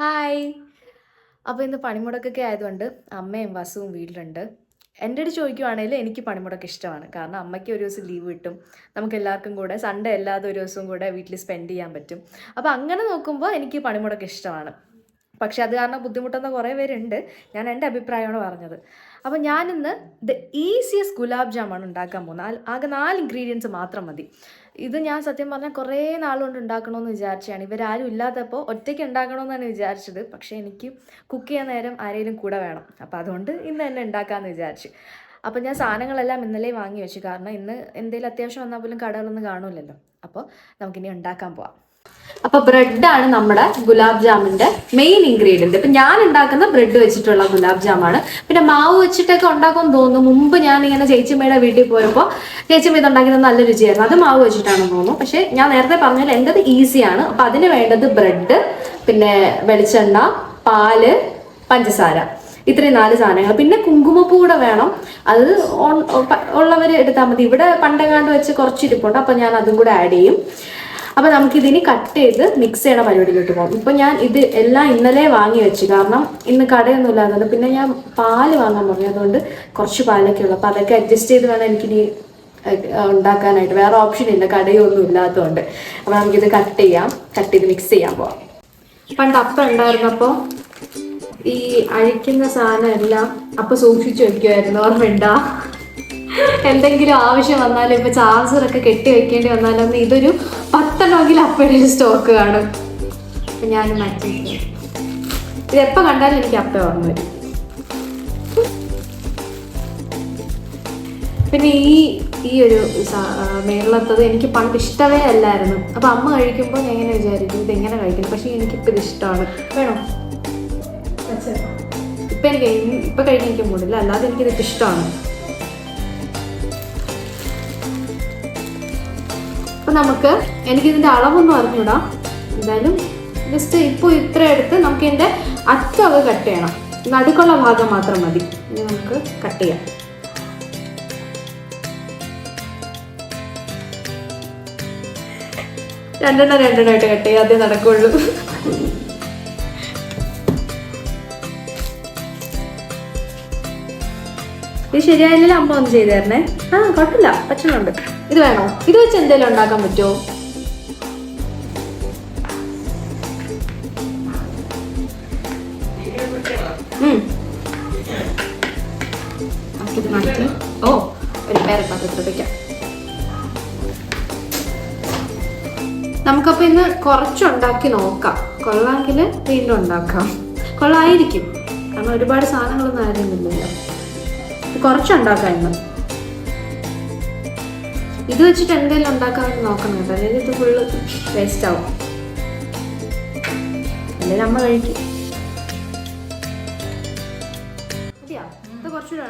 Hi അപ്പോൾ ഇന്ന് പണിമുടക്കൊക്കെ ആയതുകൊണ്ട് അമ്മയും വസുവും വീട്ടിലുണ്ട്. എന്റെ അടുത്ത് ചോദിക്കുവാണെങ്കിൽ എനിക്ക് പണിമുടക്ക് ഇഷ്ടമാണ്. കാരണം അമ്മയ്ക്ക് ഒരു ദിവസം ലീവ് കിട്ടും. നമുക്ക് എല്ലാവർക്കും കൂടെ സൺഡേ അല്ലാതെ ഒരു ദിവസവും കൂടെ വീട്ടിൽ സ്പെൻഡ് ചെയ്യാൻ പറ്റും. അപ്പോൾ അങ്ങനെ നോക്കുമ്പോൾ എനിക്ക് പണിമുടക്ക് ഇഷ്ടമാണ്. പക്ഷേ അത് കാരണം ബുദ്ധിമുട്ടുന്ന കുറേ പേരുണ്ട്. ഞാൻ എന്റെ അഭിപ്രായമാണ് പറഞ്ഞത്. അപ്പോൾ ഞാനിന്ന് ദ ഈസിയസ്റ്റ് ഗുലാബ് ജാമാണ് ഉണ്ടാക്കാൻ പോകുന്നത്. ആകെ നാല് ഇൻഗ്രീഡിയൻസ് മാത്രം മതി. ഇത് ഞാൻ സത്യം പറഞ്ഞാൽ കുറേ നാളുകൊണ്ട് ഉണ്ടാക്കണമെന്ന് വിചാരിച്ചതാണ്. ഇവരാരും ഇല്ലാത്തപ്പോൾ ഒറ്റയ്ക്ക് ഉണ്ടാക്കണമെന്നാണ് വിചാരിച്ചത്. പക്ഷേ എനിക്ക് കുക്ക് ചെയ്യാൻ നേരം ആരെങ്കിലും കൂടെ വേണം. അപ്പോൾ അതുകൊണ്ട് ഇന്ന് തന്നെ ഉണ്ടാക്കാമെന്ന് വിചാരിച്ചു. അപ്പോൾ ഞാൻ സാധനങ്ങളെല്ലാം ഇന്നലെ വാങ്ങി വെച്ചു. കാരണം ഇന്ന് എന്തെങ്കിലും അത്യാവശ്യം വന്നാൽ പോലും കടകളൊന്നും കാണില്ലല്ലോ. അപ്പോൾ നമുക്കിനി ഉണ്ടാക്കാൻ പോവാം. അപ്പൊ ബ്രെഡാണ് നമ്മുടെ ഗുലാബ് ജാമിന്റെ മെയിൻ ഇൻഗ്രീഡിയന്റ് ഇപ്പൊ ഞാൻ ഉണ്ടാക്കുന്ന ബ്രെഡ് വെച്ചിട്ടുള്ള ഗുലാബ് ജാമാണ്. പിന്നെ മാവ് വെച്ചിട്ടൊക്കെ ഉണ്ടാക്കുമെന്ന് തോന്നുന്നു. മുമ്പ് ഞാൻ ഇങ്ങനെ ചേച്ചിമ്മയുടെ വീട്ടിൽ പോയപ്പോൾ ചേച്ചിമ്മ ഇത് ഉണ്ടാക്കുന്നത് നല്ല രുചിയായിരുന്നു. അത് മാവ് വെച്ചിട്ടാണെന്ന് തോന്നുന്നു. പക്ഷെ ഞാൻ നേരത്തെ പറഞ്ഞാൽ എന്റെത് ഈസിയാണ്. അപ്പൊ അതിന് വേണ്ടത് ബ്രെഡ് പിന്നെ വെളിച്ചെണ്ണ പാൽ പഞ്ചസാര. ഇത്രയും നാല് സാധനങ്ങൾ. പിന്നെ കുങ്കുമപ്പൂ കൂടെ വേണം. അത് ഉള്ളവർ എടുത്താൽ മതി. ഇവിടെ പണ്ടെങ്ങാണ്ട് വെച്ച് കുറച്ച് ഇരിപ്പുണ്ട് അപ്പൊ ഞാൻ അതും കൂടെ ആഡ് ചെയ്യും. അപ്പൊ നമുക്കിതിനി കട്ട് ചെയ്ത് മിക്സ് ചെയ്യണ പരിപാടിയിലോട്ട് പോകും. ഇപ്പൊ ഞാൻ ഇത് എല്ലാം ഇന്നലെ വാങ്ങി വെച്ചു. കാരണം ഇന്ന് കടയൊന്നും ഇല്ലാത്തത് പിന്നെ ഞാൻ പാൽ വാങ്ങാൻ പറഞ്ഞു. അതുകൊണ്ട് കുറച്ച് പാലൊക്കെ ഉള്ളു. അപ്പൊ അതൊക്കെ അഡ്ജസ്റ്റ് ചെയ്ത് വേണം എനിക്കിനി ഉണ്ടാക്കാനായിട്ട്. വേറെ ഓപ്ഷൻ ഇല്ല. കടയൊന്നും ഇല്ലാത്തതുകൊണ്ട്. അപ്പൊ നമുക്കിത് കട്ട് ചെയ്യാം. കട്ട് ചെയ്ത് മിക്സ് ചെയ്യാൻ പോവാം. പണ്ട് അപ്പം ഉണ്ടായിരുന്നപ്പോ ഈ അഴിക്കുന്ന സാധനം എല്ലാം അപ്പൊ സൂക്ഷിച്ചു വെക്കുമായിരുന്നു ഓർമ്മയുണ്ടാ? എന്തെങ്കിലും ആവശ്യം വന്നാലും ഇപ്പൊ ചാർജറൊക്കെ കെട്ടി വെക്കേണ്ടി വന്നാലും ഇതൊരു പത്തെണ്ണമെങ്കിലും അപ്പോഴൊരു സ്റ്റോക്ക് കാണും. അപ്പൊ ഞാൻ മാറ്റി വെക്കും. ഇത് എപ്പോ കണ്ടാലും എനിക്ക് അപ്പ ഓർമ്മ വരും. പിന്നെ ഈ ഈ ഒരു മേളത്തത് എനിക്ക് പണ്ട് ഇഷ്ടമേ അല്ലായിരുന്നു. അപ്പൊ അമ്മ കഴിക്കുമ്പോൾ ഞാൻ എങ്ങനെ വിചാരിക്കും ഇതെങ്ങനെ കഴിക്കണം പക്ഷെ എനിക്കിപ്പോൾ ഇത് ഇഷ്ടമാണ്. വേണോ? ഇപ്പൊ എനിക്ക് ഇപ്പൊ കഴിക്കാൻ എനിക്ക് മൂടില്ല. അല്ലാതെ എനിക്കിതൊക്കെ ഇഷ്ടമാണ്. അപ്പൊ നമുക്ക് എനിക്കിതിന്റെ അളവൊന്നും അറിഞ്ഞൂടാ. എന്തായാലും ജസ്റ്റ് ഇപ്പോൾ ഇത്ര എടുത്ത് നമുക്ക് ഇതിന്റെ അറ്റമൊക്കെ കട്ട് ചെയ്യണം. നടുക്കുള്ള ഭാഗം മാത്രം മതി. ഇനി നമുക്ക് കട്ട് ചെയ്യാം. രണ്ടെണ്ണം രണ്ടെണ്ണമായിട്ട് കട്ട് ചെയ്യാം അതേ നടക്കുള്ളൂ. ഇത് ശരിയായില്ല അമ്മ ഒന്ന് ചെയ്തു തരണേ ആ കുഴപ്പമില്ല പറ്റുന്നുണ്ട്. ഇത് വേണോ? ഇത് വെച്ച് എന്തെങ്കിലും ഉണ്ടാക്കാൻ പറ്റുമോ മാറ്റി. ഓ ഒരു വേറെ പാത്രത്തിൽ ഇന്ന് കുറച്ചുണ്ടാക്കി നോക്കാം. കൊള്ളാമെങ്കിൽ വീണ്ടും ഉണ്ടാക്കാം. കൊള്ളായിരിക്കും. കാരണം ഒരുപാട് സാധനങ്ങളൊന്നും ആയിരുന്നില്ലല്ലോ കുറച്ചുണ്ടാക്കാം ഇന്ന് ഇത് വെച്ചിട്ട് എന്തെങ്കിലും ഉണ്ടാക്കാമെന്ന് നോക്കണം കേട്ടോ. അല്ലെങ്കിൽ ഇത് ഫുള്ള് വേസ്റ്റ് ആവും. അല്ലെങ്കിൽ അമ്മ കഴിക്കും? ഇത് കുറച്ചുകൂടെ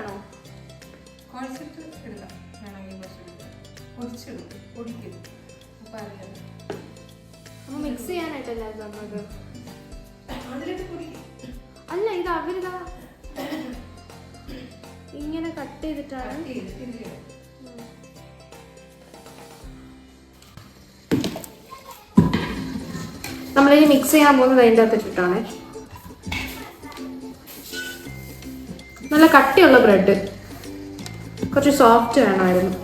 മിക്സ് ചെയ്യാനായിട്ടല്ലേ അത് അല്ല ഇത് അവരിതാ. ഇങ്ങനെ കട്ട് ചെയ്തിട്ടാണ്. നമ്മളിനി മിക്സ് ചെയ്യാൻ പോകുന്നത് അതിന്റെ അകത്ത് ഇട്ടിട്ടാണ് നല്ല കട്ടിയുള്ള ബ്രെഡ്. കുറച്ച് സോഫ്റ്റ് വേണമായിരുന്നു.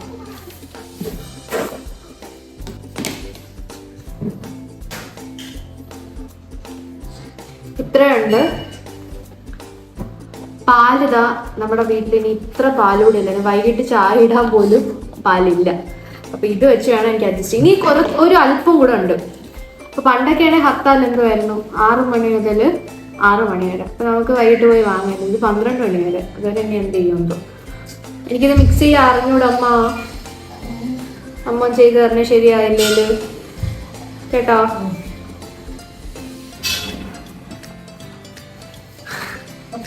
ഇത്രയുണ്ട്. പാലിതാ നമ്മുടെ വീട്ടിൽ ഇനി ഇത്ര പാലൂടെ ഇല്ല. വൈകിട്ട് ചായ ഇടാൻ പോലും പാലില്ല. അപ്പൊ ഇത് വെച്ച് വേണം എനിക്ക് അഡ്ജസ്റ്റ് ഇനി കുറ ഒരു അല്പം കൂടെ ഉണ്ട്. അപ്പൊ പണ്ടൊക്കെയാണെങ്കിൽ ഹർത്താൽ എന്തുമായിരുന്നു ആറ് മണി മുതൽ ആറ് മണി വരെ. അപ്പൊ നമുക്ക് വൈകിട്ട് പോയി വാങ്ങാൻ ഇത് പന്ത്രണ്ട് മണി വരെ. അതുവരെ ഇനി എന്ത് ചെയ്യുമെന്തോ എനിക്കിത് മിക്സ് ചെയ്യാൻ അറിഞ്ഞൂടെ അമ്മ. അമ്മ ചെയ്ത് തരണേ ശരിയായില്ലേൽ കേട്ടോ?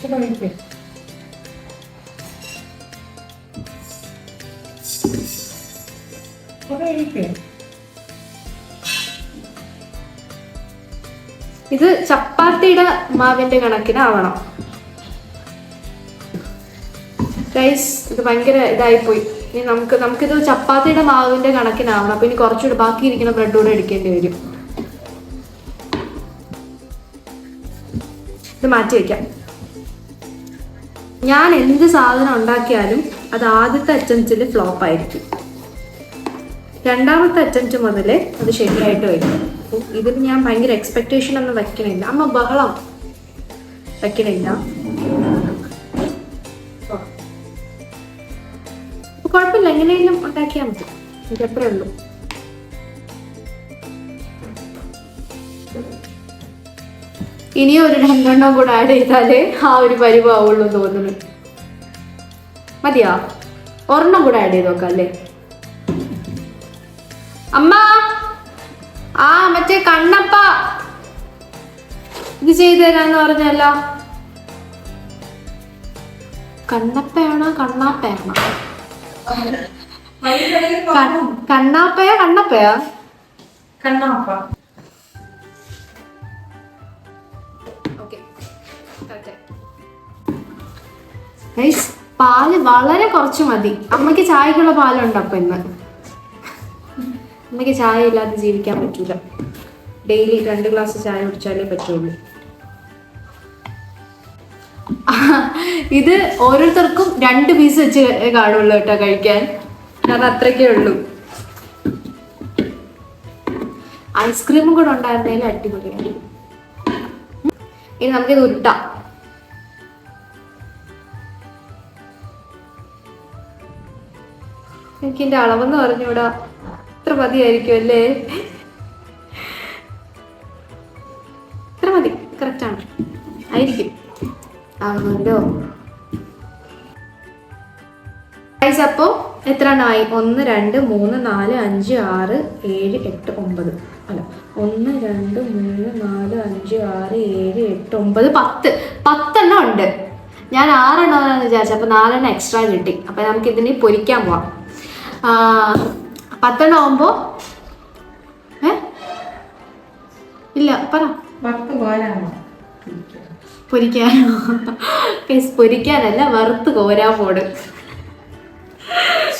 Thank കഴിക്കും. ഇത് ചപ്പാത്തിയുടെ മാവിന്റെ കണക്കിനാവണം. ഗൈസ് ഇത് ഭയങ്കര ഇതായിപ്പോയി. ഇനി നമുക്ക് നമുക്കിത് ചപ്പാത്തിയുടെ മാവിന്റെ കണക്കിനാവണം. അപ്പൊ ഇനി കുറച്ചുകൂടി ബാക്കി ഇരിക്കുന്ന ബ്രെഡ് കൂടെ എടുക്കേണ്ടി വരും. ഇത് മാറ്റി വയ്ക്കാം ഞാൻ എന്ത് സാധനം ഉണ്ടാക്കിയാലും അത് ആദ്യത്തെ അറ്റംപ്റ്റിൽ ഫ്ലോപ്പ് ആയിരിക്കും. രണ്ടാമത്തെ അറ്റംപ്റ്റ് മുതൽ അത് ശരിയായിട്ട് വരും. അപ്പോൾ ഇതിൽ ഞാൻ ഭയങ്കര എക്സ്പെക്റ്റേഷൻ ഒന്നും വയ്ക്കണില്ല അമ്മ ബഹളം വയ്ക്കണില്ല അപ്പൊ കുഴപ്പമില്ല. എങ്ങനെയെങ്കിലും ഉണ്ടാക്കിയാൽ മതി. എനിക്ക് അത്രേ ഉള്ളൂ. ഇനിയും ഒരു രണ്ടെണ്ണം കൂടെ ആഡ് ചെയ്താലേ ആ ഒരു പരിവാവുള്ളൂ തോന്നുന്നു. മതിയാ? ഒരെണ്ണം കൂടെ ആഡ് ചെയ്ത് നോക്കാം അല്ലേ? അമ്മ. ആ മറ്റേ കണ്ണപ്പ. ഇത് ചെയ്തു തരാന്ന് പറഞ്ഞല്ലോ. കണ്ണപ്പയാണോ കണ്ണാപ്പയാണോ? കണ്ണാപ്പയാ കണ്ണപ്പയാ? കണ്ണാപ്പ. പാൽ വളരെ കുറച്ച് മതി. അമ്മയ്ക്ക് ചായക്കുള്ള പാലുണ്ട് അപ്പൊ ഇന്ന്. അമ്മയ്ക്ക് ചായ ഇല്ലാതെ ജീവിക്കാൻ പറ്റൂല. ഡെയിലി രണ്ട് ഗ്ലാസ് ചായ കുടിച്ചാലേ പറ്റുള്ളൂ. ഇത് ഓരോരുത്തർക്കും രണ്ട് പീസ് വെച്ച് കാണുള്ളൂ കേട്ടോ കഴിക്കാൻ. കാരണം അത്രയ്ക്കേ ഉള്ളൂ. ഐസ്ക്രീമും കൂടെ ഉണ്ടായിരുന്നതിൽ അടിപൊളിയാണ് ഇനി നമുക്കിത് ഉരുട്ടാം. എനിക്ക് അളവെന്ന് പറഞ്ഞൂടാ ഇത്ര മതിയായിരിക്കും അല്ലേ? ഇത്ര മതി. കറക്റ്റ് ആണ്. ആയിരിക്കും. ആണല്ലോ. ഗൈസ് അപ്പോൾ എത്ര എണ്ണമായി ഒന്ന് രണ്ട് മൂന്ന് നാല് അഞ്ച് ആറ് ഏഴ് എട്ട് ഒമ്പത്. അല്ല ഒന്ന് രണ്ട് മൂന്ന് നാല് അഞ്ച് ആറ് ഏഴ് എട്ട് ഒമ്പത് പത്ത്. പത്തെണ്ണം ഉണ്ട്. ഞാൻ ആറെണ്ണം വിചാരിച്ചു അപ്പോൾ നാലെണ്ണം എക്സ്ട്രാ കിട്ടി. അപ്പോൾ നമുക്ക് ഇതിനെ പൊരിക്കാൻ പോവാം. പത്തെണ്ണം ആവുമ്പോ ഏ? ഇല്ല പറ. വറുത്ത് കോരാണോ പൊരിക്കാനോ കേസ് പൊരിക്കാനല്ല വറുത്ത് കോരാൻ പോട്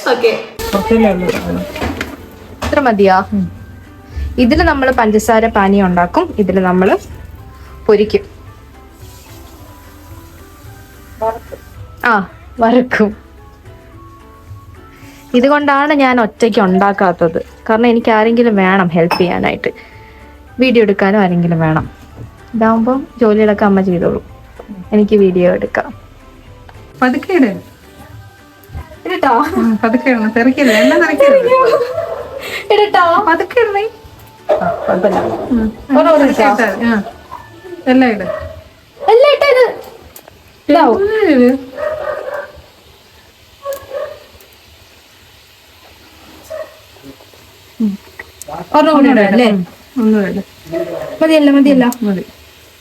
ഓക്കെ ഇത്ര മതിയാ? ഇതിൽ നമ്മൾ പഞ്ചസാര പാനി ഉണ്ടാക്കും. ഇതിൽ നമ്മൾ പൊരിക്കും. ആ വറക്കും. ഇതുകൊണ്ടാണ് ഞാൻ ഒറ്റയ്ക്ക് ഉണ്ടാക്കാത്തത്. കാരണം എനിക്ക് ആരെങ്കിലും വേണം ഹെൽപ്പ് ചെയ്യാനായിട്ട്. വീഡിയോ എടുക്കാനും ആരെങ്കിലും വേണം. ഇതാവുമ്പോൾ ജോലികളൊക്കെ അമ്മ ചെയ്തോളൂ. എനിക്ക് വീഡിയോ എടുക്കാം. പതുക്കെ ഇട്. ഇടട്ടോ. ഇടണം. തെറിക്കില്ല ഇടട്ടോ. ഇടണേ. എല്ലാം ഇട്. എല്ലാം ഇട്ടത്. ഇത് ഇതാവും ഒന്ന് ഇട്. ഒരെണ്ണം കൂടി ഇടാം അല്ലേ? മതിയല്ല മതിയല്ല. മതി.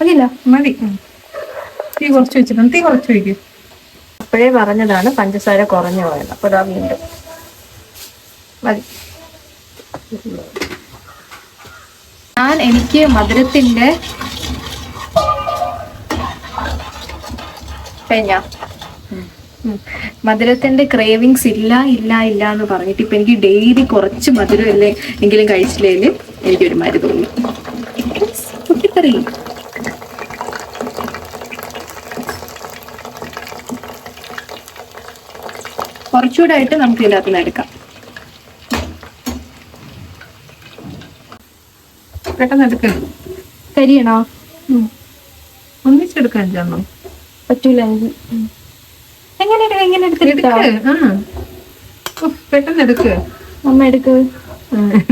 മതിയല്ല. മതി. തീ കുറച്ച് വെച്ചിട്ടുണ്ട്. തീ കുറച്ച് വയ്ക്കും അപ്പോഴേ പറഞ്ഞതാണ് പഞ്ചസാര കുറഞ്ഞു പോയത്. അപ്പൊ ഇതാ വീണ്ടും. മതി. ഞാൻ എനിക്ക് മധുരത്തിന്റെ കഴിഞ്ഞ മധുരത്തിന്റെ ക്രേവിങ്സ് ഇല്ല ഇല്ല ഇല്ല എന്ന് പറഞ്ഞിട്ട് ഇപ്പൊ എനിക്ക് ഡെയിലി കുറച്ച് മധുരം അല്ലേ എങ്കിലും എനിക്ക് ഒരു മരു തോന്നി. കുട്ടിക്കറി കുറച്ചുകൂടെ ആയിട്ട് നമുക്ക് ഇതിന്റെ അകത്തുനിന്ന് എടുക്കാം. പെട്ടെന്ന് എടുക്കണം കരിയണോ? ഒന്നിച്ചെടുക്കാൻ ചെന്നോ പറ്റൂല എനിക്ക് എങ്ങനെ എടുക്ക- എങ്ങനെ എടുത്തിട്ടാ എടുക്ക് ആ ഉഫ്, പെട്ടെന്ന് എടുക്ക്. അമ്മ എടുക്ക്.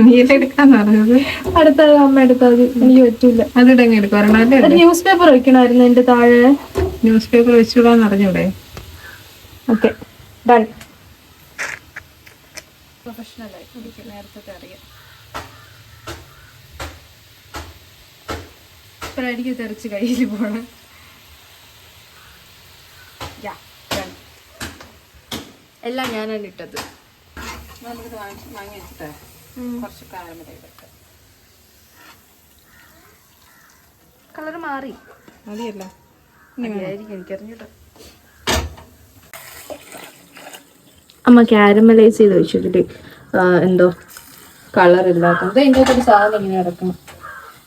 നീല എടുക്കാന്ന് പറഞ്ഞത്. അടുത്ത അമ്മ എടുത്താൽ എനിക്ക് പറ്റൂല. അതിടങ്ങ് എടുക്കും ന്യൂസ് പേപ്പർ വെക്കണമായിരുന്നു എന്റെ താഴെ. ന്യൂസ് പേപ്പർ വെച്ചുകൂടാന്ന് അറിഞ്ഞൂടെ ഓക്കെ ഡൺ പ്രൊഫഷണലായി എനിക്ക് നേരത്തെ അറിയാം ഇപ്പോഴായിരിക്കും തെറിച്ച് കയ്യിൽ പോണ എല്ലാം ഞാനാണ് ഇട്ടത്. വാങ്ങി വെച്ചിട്ടേ കുറച്ച് വരെ കളർ മാറി. മതിയല്ല മതിയായിരിക്കും അമ്മ ക്യാരമലൈസ് ചെയ്ത് വെച്ചിട്ട് എന്തോ കളർ ഇല്ലാത്തത് എന്റെ ഒരു സാധനം ഇങ്ങനെ കിടക്കണം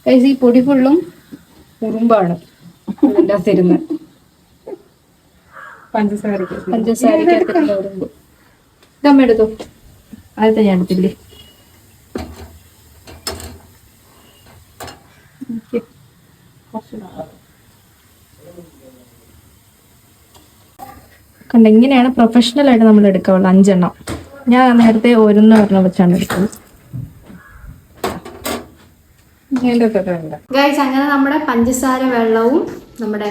കൈസ് ഈ പൊടി ഫുള്ളും ഉറുമ്പാണ്. അകത്തിരുന്ന്. പഞ്ചസാരക്ക് പഞ്ചസാരക്ക് എടുത്തിട്ട് വരുമ്പോ ഇതമ്മ എടുത്തോ? ആദ്യത്തെ ഞാൻ എടുത്തില്ലേ? കണ്ട ഇങ്ങനെയാണ് പ്രൊഫഷണൽ ആയിട്ട് നമ്മൾ എടുക്കാവുള്ളൂ അഞ്ചെണ്ണം. ഞാൻ നേരത്തെ ഓരോന്നും ഒരെണ്ണം വെച്ചാണ് എടുക്കുന്നത് ഗൈസ് അങ്ങനെ നമ്മുടെ പഞ്ചസാര വെള്ളവും നമ്മുടെ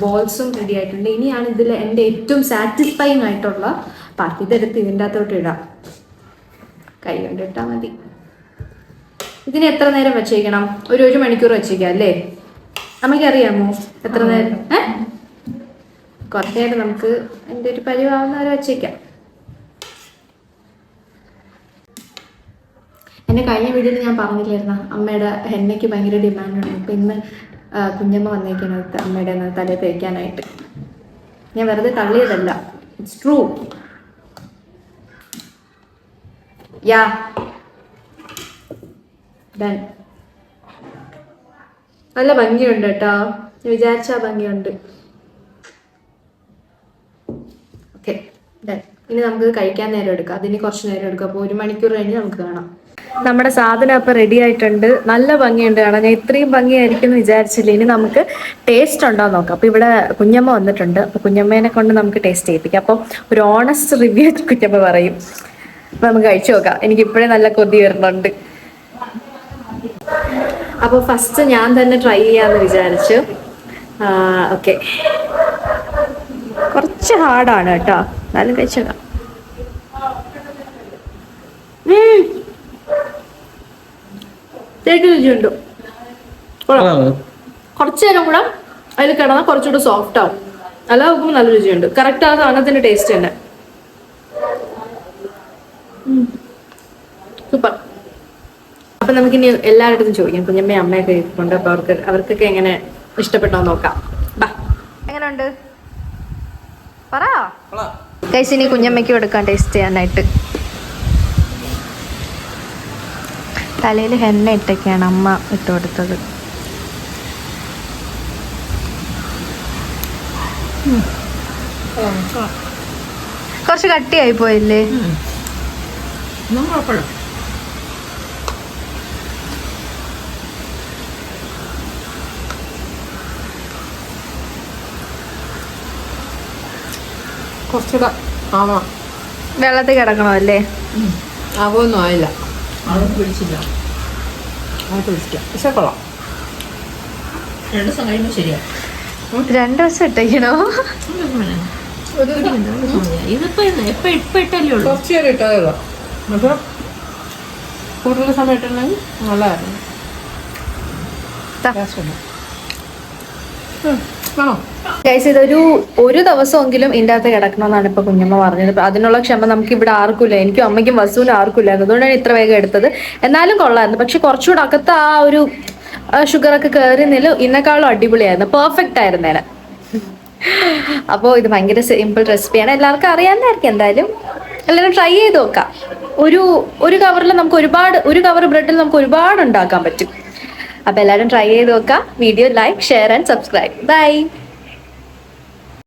ബോൾസും റെഡി ആയിട്ടുണ്ട്. ഇനിയാണ് ഇതിൽ എന്റെ ഏറ്റവും സാറ്റിസ്ഫൈങ് ആയിട്ടുള്ള പാർട്ടി ഇതെടുത്ത് ഇതിന്റെ അകത്തോട്ട് ഇടാം. കൈ കൊണ്ട് ഇട്ടാൽ മതി. ഇതിന് എത്ര നേരം വെച്ചേക്കണം? ഒരു ഒരു മണിക്കൂർ വെച്ചേക്കാം അല്ലേ? നമുക്കറിയാമോ എത്ര നേരം? ഏ? കുറച്ച് നേരം നമുക്ക് എന്റെ ഒരു പരിവാവുന്ന വരെ വെച്ചേക്കാം. എന്നെ കഴിഞ്ഞ വീഡിയോയിൽ ഞാൻ പറഞ്ഞില്ലായിരുന്ന? അമ്മയുടെ എണ്ണയ്ക്ക് ഭയങ്കര ഡിമാൻഡുണ്ട് അപ്പം ഇന്ന് കുഞ്ഞമ്മ വന്നേക്കുന്നത് അമ്മയുടെ തലയിൽ തല തേക്കാനായിട്ട്. ഞാൻ വെറുതെ തള്ളിയതല്ല. ഇറ്റ്സ് ട്രൂ യാ ഡൺ നല്ല ഭംഗിയുണ്ട് കേട്ടോ. വിചാരിച്ച ഭംഗിയുണ്ട്. ഓക്കെ ഡൺ ഇനി നമുക്ക് കഴിക്കാൻ നേരം എടുക്കാം. അതിന് കുറച്ച് നേരം എടുക്കാം. അപ്പോൾ ഒരു മണിക്കൂർ കഴിഞ്ഞ് നമുക്ക് കാണാം. നമ്മുടെ സാധനം അപ്പം റെഡി ആയിട്ടുണ്ട്. നല്ല ഭംഗിയുണ്ട് കാണാൻ. ഞാൻ ഇത്രയും ഭംഗിയായിരിക്കും എന്ന് വിചാരിച്ചില്ല. ഇനി നമുക്ക് ടേസ്റ്റ് ഉണ്ടോ നോക്കാം. അപ്പോൾ ഇവിടെ കുഞ്ഞമ്മ വന്നിട്ടുണ്ട്. അപ്പോൾ കുഞ്ഞമ്മേനെ കൊണ്ട് നമുക്ക് ടേസ്റ്റ് ചെയ്യിപ്പിക്കാം. അപ്പോൾ ഒരു ഓണസ്റ്റ് റിവ്യൂ കുഞ്ഞമ്മ പറയും. അപ്പോൾ നമുക്ക് കഴിച്ചു നോക്കാം. എനിക്ക് ഇപ്പോഴേ നല്ല കൊതി വരുന്നുണ്ട്. അപ്പോൾ ഫസ്റ്റ് ഞാൻ തന്നെ ട്രൈ ചെയ്യാമെന്ന് വിചാരിച്ചു. ഓക്കെ കുറച്ച് ഹാർഡാണ് കേട്ടോ. എന്നാലും കഴിച്ചേക്കാം ശരിക്കും രുചിയുണ്ട്. കുറച്ച് നേരം കൂടെ അതിൽ കിടന്നാൽ കുറച്ചുകൂടെ സോഫ്റ്റ് ആവും. നല്ല നോക്കുമ്പോൾ നല്ല രുചിയുണ്ട്. കറക്റ്റ് ആ സാധനത്തിന്റെ ടേസ്റ്റ് തന്നെ. സൂപ്പർ അപ്പൊ നമുക്കിനി എല്ലാവരുടെ ചോദിക്കാം. കുഞ്ഞമ്മ അമ്മയൊക്കെ ഇരിപ്പുണ്ട് അപ്പൊ അവർക്ക് അവർക്കൊക്കെ എങ്ങനെ ഇഷ്ടപ്പെട്ടോ നോക്കാം. ബാ. എങ്ങനെയുണ്ട്? പറ കുഞ്ഞമ്മയ്ക്കും കുഞ്ഞമ്മയ്ക്ക് കൊടുക്കാം ടേസ്റ്റ് ചെയ്യാനായിട്ട്. തലയിൽ ഹെന്ന ഇട്ടൊക്കെയാണ് അമ്മ ഇട്ട് കൊടുത്തത്. കുറച്ച് കട്ടിയായി പോയില്ലേ? ഒന്നും കുറച്ചുകൂടെ വെള്ളത്തിൽ കിടക്കണോ അല്ലേ? ആവുമൊന്നും ആയില്ല. അത് പിടിച്ചില്ല അത് പിടിച്ചില്ല പക്ഷേ കൊള്ളാം. രണ്ട് ദിവസം കഴിയുമ്പോൾ ശരിയാ രണ്ടു ദിവസം ഇട്ടേക്കണോ? ഇതിപ്പോ ഇപ്പൊ ഇപ്പൊ ഇട്ടല്ലേ ഉള്ളൂ. കുറച്ച് നേരം ഇട്ടതേ ഉള്ളൂ. പക്ഷെ കൂടുതൽ സമയം ഇട്ടുണ്ടെങ്കിൽ നല്ലതായിരുന്നു ദാ. ടേസ്റ്റ് ഉണ്ട് ഉം, ഗൈസ് ഇതൊരു ഒരു ദിവസമെങ്കിലും ഇതിന്റെ അകത്ത് കിടക്കണമെന്നാണ് ഇപ്പൊ കുഞ്ഞമ്മ പറഞ്ഞത്. അതിനുള്ള ക്ഷമ നമുക്ക് ഇവിടെ ആർക്കുമില്ല. എനിക്കും അമ്മയ്ക്കും വസുവിനും ആർക്കുമില്ലായിരുന്നു അതുകൊണ്ടാണ് ഇത്ര വേഗം എടുത്തത്. എന്നാലും കൊള്ളായിരുന്നു. പക്ഷെ കുറച്ചുകൂടെ അകത്ത് ആ ഒരു ഷുഗറൊക്കെ ഒക്കെ നില ഇന്നെക്കാളും അടിപൊളിയായിരുന്നു. പെർഫെക്റ്റ് ആയിരുന്നേനെ അപ്പോ ഇത് ഭയങ്കര സിമ്പിൾ റെസിപ്പിയാണ് എല്ലാവർക്കും അറിയാവുന്നതായിരിക്കും എന്തായാലും. എല്ലാവരും ട്രൈ ചെയ്ത് നോക്കാം. ഒരു ഒരു കവറിൽ നമുക്ക് ഒരുപാട് ഒരു കവർ ബ്രെഡിൽ നമുക്ക് ഒരുപാട് ഉണ്ടാക്കാൻ പറ്റും. അപ്പോൾ എല്ലാവരും ട്രൈ ചെയ്ത് നോക്കാം video like share and subscribe bye